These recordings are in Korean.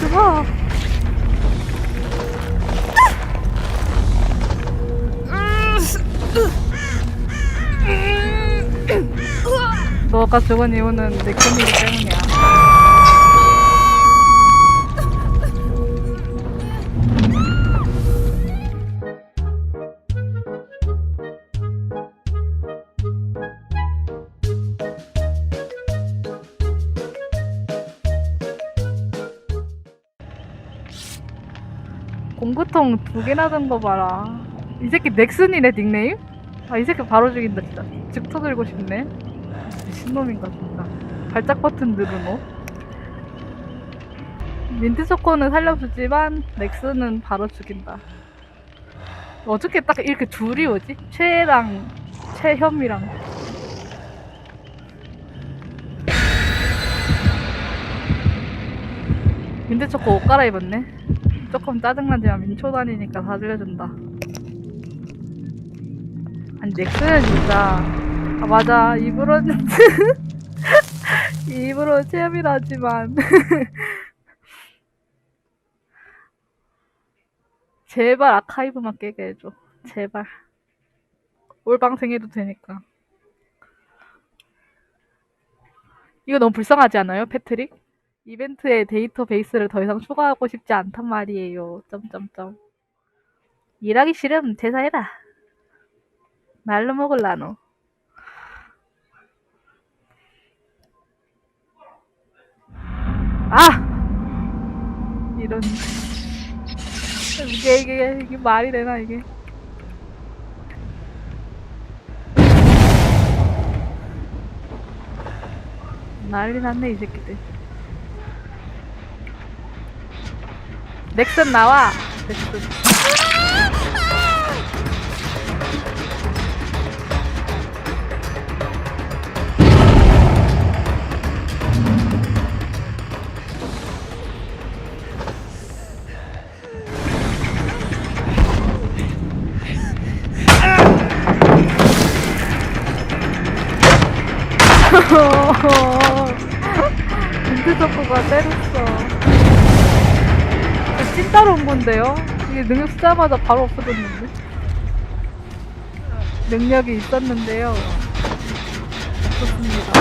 죽어. 너가 죽은 이유는 넥슨이기 때문이야. 공구통 두 개나 든 거 봐라. 이 새끼 넥슨이네 닉네임? 아 이 새끼 바로 죽인다 진짜. 즉 터들고 싶네. 미친놈인가 진짜. 발작 버튼 누르노? 민트 초코는 살려주지만 넥슨은 바로 죽인다. 어떻게 딱 이렇게 둘이 오지? 최랑 최혐이랑 민트 초코 옷 갈아입었네. 조금 짜증나지만 민초 다니니까 사줄려준다. 아니 넥슨은 진짜 아 맞아 입으로 입으로 체험이라 하지만 제발 아카이브만 깨게 해줘. 제발 올방생 해도 되니까. 이거 너무 불쌍하지 않아요, 패트릭? 이벤트에 데이터베이스를 더 이상 추가하고 싶지 않단 말이에요. 점점점. 일하기 싫으면 퇴사해라. 날로 먹을라노. 아! 이런. 이게, 이게, 이게 말이 되나, 이게. 난리 났네, 이 새끼들. 넥슨 나와! 넥슨. 민트 초코가 때렸어. 저 찐따로 온 건데요? 이게 능력 쓰자마자 바로 없어졌는데? 능력이 있었는데요. 없었습니다.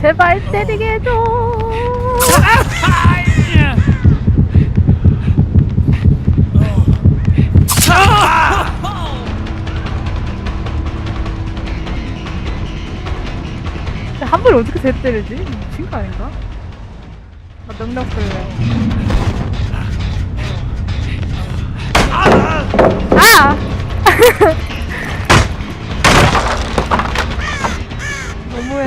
제발 때리게 해줘. 대 때리지? 미친 거 아닌가? 아, 능력 쓸래. 아! 너무해.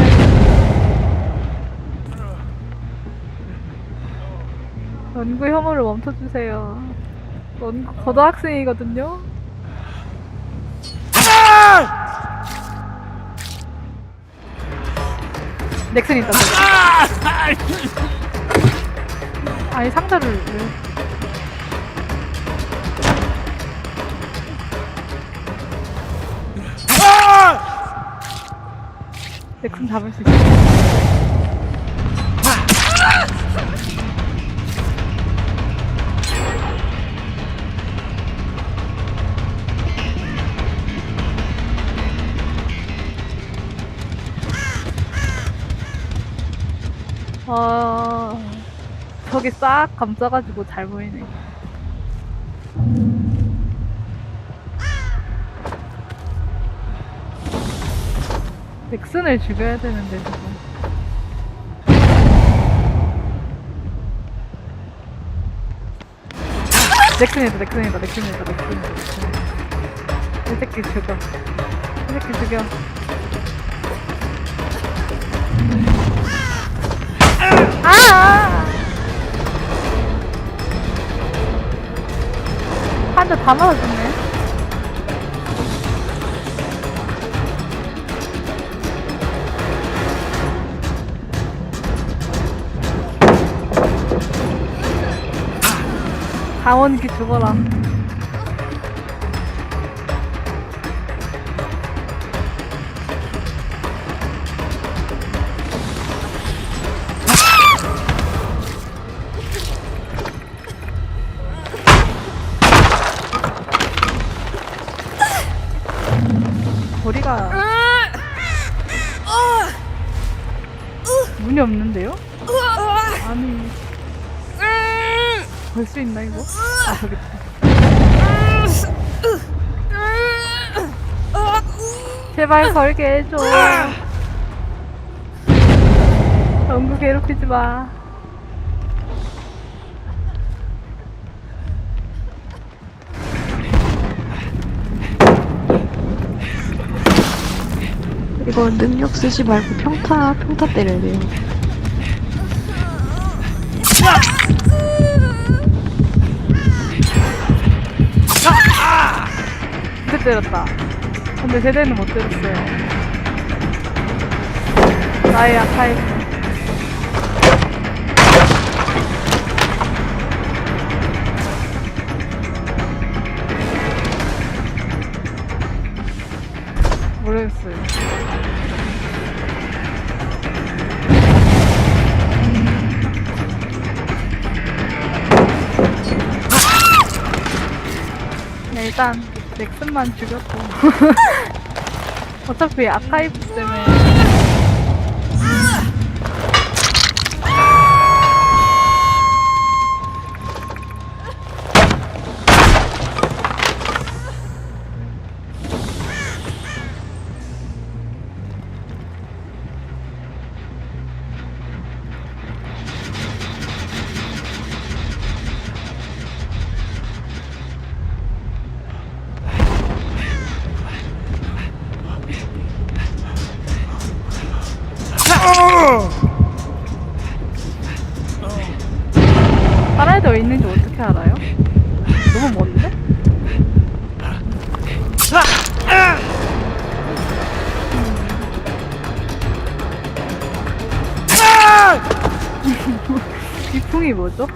연구 혐오를 멈춰주세요. 연구 고등학생이거든요? 넥슨 있다. 아니 상자를 왜? 넥슨 잡을 수 있어. 아, 저기 싹 감싸가지고 잘 보이네. 넥슨을 죽여야 되는데, 지금. 넥슨이다, 넥슨이다, 넥슨이다, 넥슨이다. 이 새끼 죽여. 이 새끼 죽여. 아! 한 대 다 맞았네. 강원기 죽어라. 걸 수 있나 이거? 아 저기. 제발 걸게 해줘. 영구 괴롭히지 마. 이거 능력 쓰지 말고 평타, 평타 때려야 돼요. 때렸다. 근데 제대는 못 때렸어요. 나의 아카이. 모르겠어요. 네, 일단 넥슨만 죽였고. 어차피 아카이브 때문에 이 풍이 뭐죠?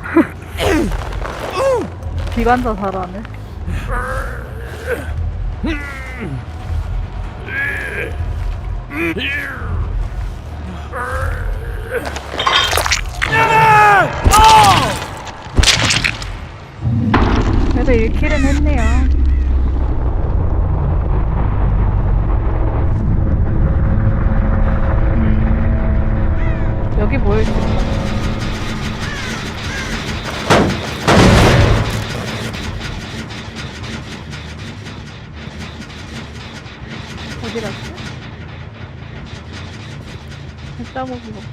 비관자 잘하네. 그래도 1킬은 했네요. 음, 여기 모여있을 것 같아. 어디 갔지? 짜보기가 없어.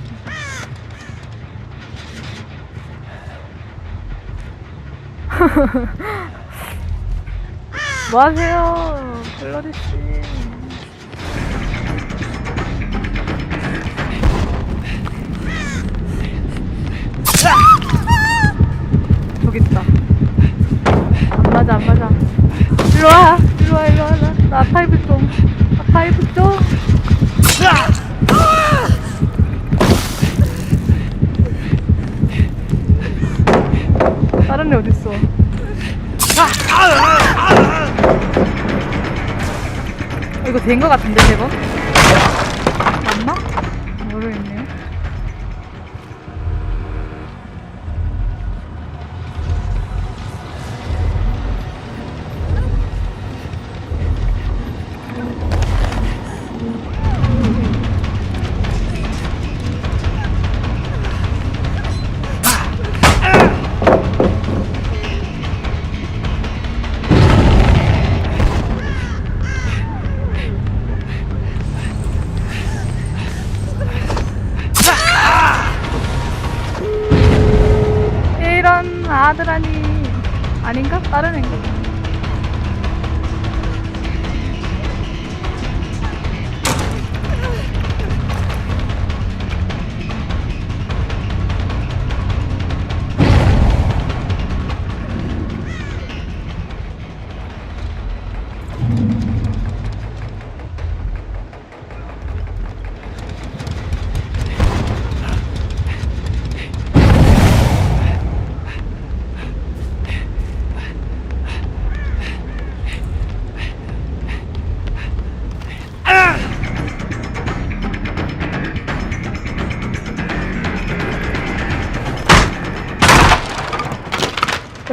뭐 하세요, 글로리 씨. 저기 있다. 안 맞아, 안 맞아. 일로 와, 일로 와, 일로 와. 나, 나 아타이브 좀. 아타이브 좀. 이거 된 거 같은데, 제법?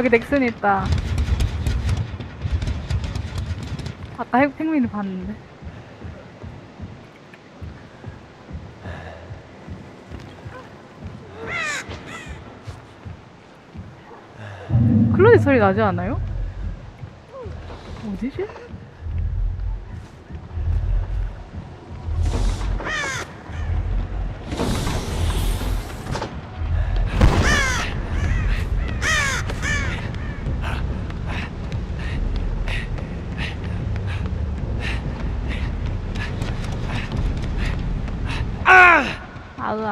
저기 넥슨 있다. 아, 아까 해국 탱민이 봤는데. 클로디 소리 나지 않아요? 어디지?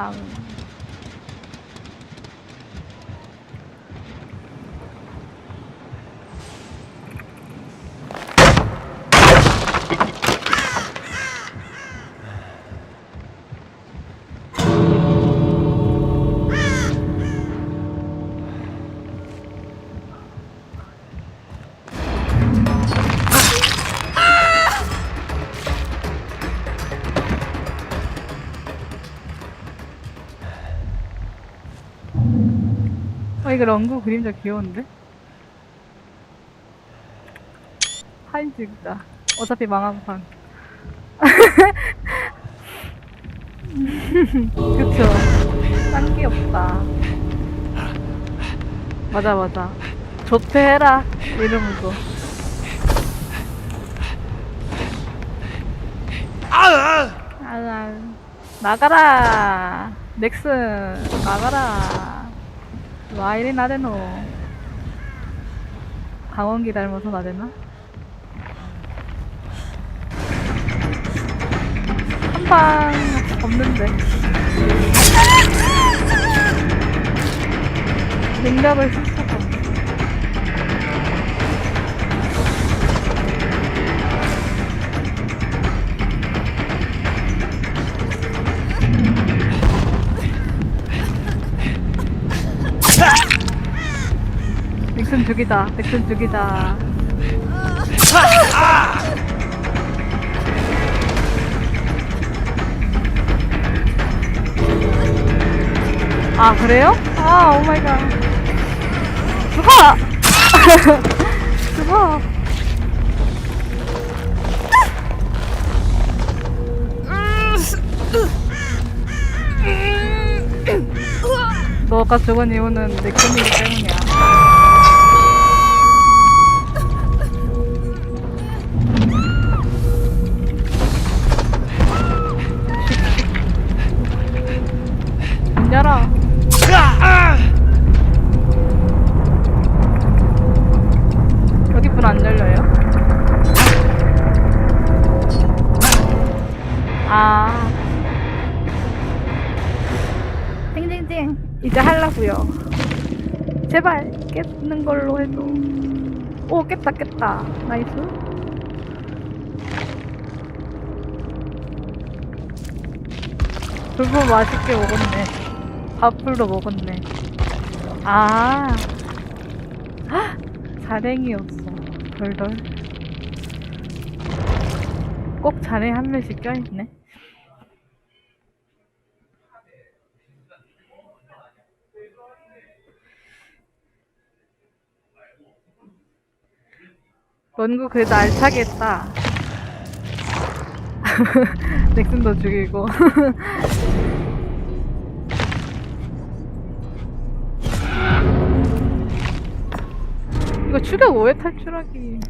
아 어 이거 런구 그림자 귀여운데? 사진 찍자. 어차피 망한 판 그쵸. 딴 귀엽다. 맞아 맞아. 조퇴해라. 이러면서. 아, 나가라. 넥슨 나가라 와 이리 나대노 강원기 닮아서 나대나? 한 방 없는데 능력을 넥슨 죽이다 넥슨 죽이다 아 그래요? 아 오마이갓. 죽어! 죽어! 너가 죽은 이유는 넥슨이기 때문이야 열어 여기 문 안 열려요? 아. 띵띵띵. 이제 하려고요. 제발 깼는 걸로 해도. 오 깼다 깼다. 나이스. 불고 맛있게 먹었네. 밥풀도 먹었네. 아. 헉! 자랭이였어. 덜덜. 꼭 자네 한 명씩 껴있네. 런구 그래도 알차게 했다. 넥슨도 죽이고. 추격 5회 탈출하기.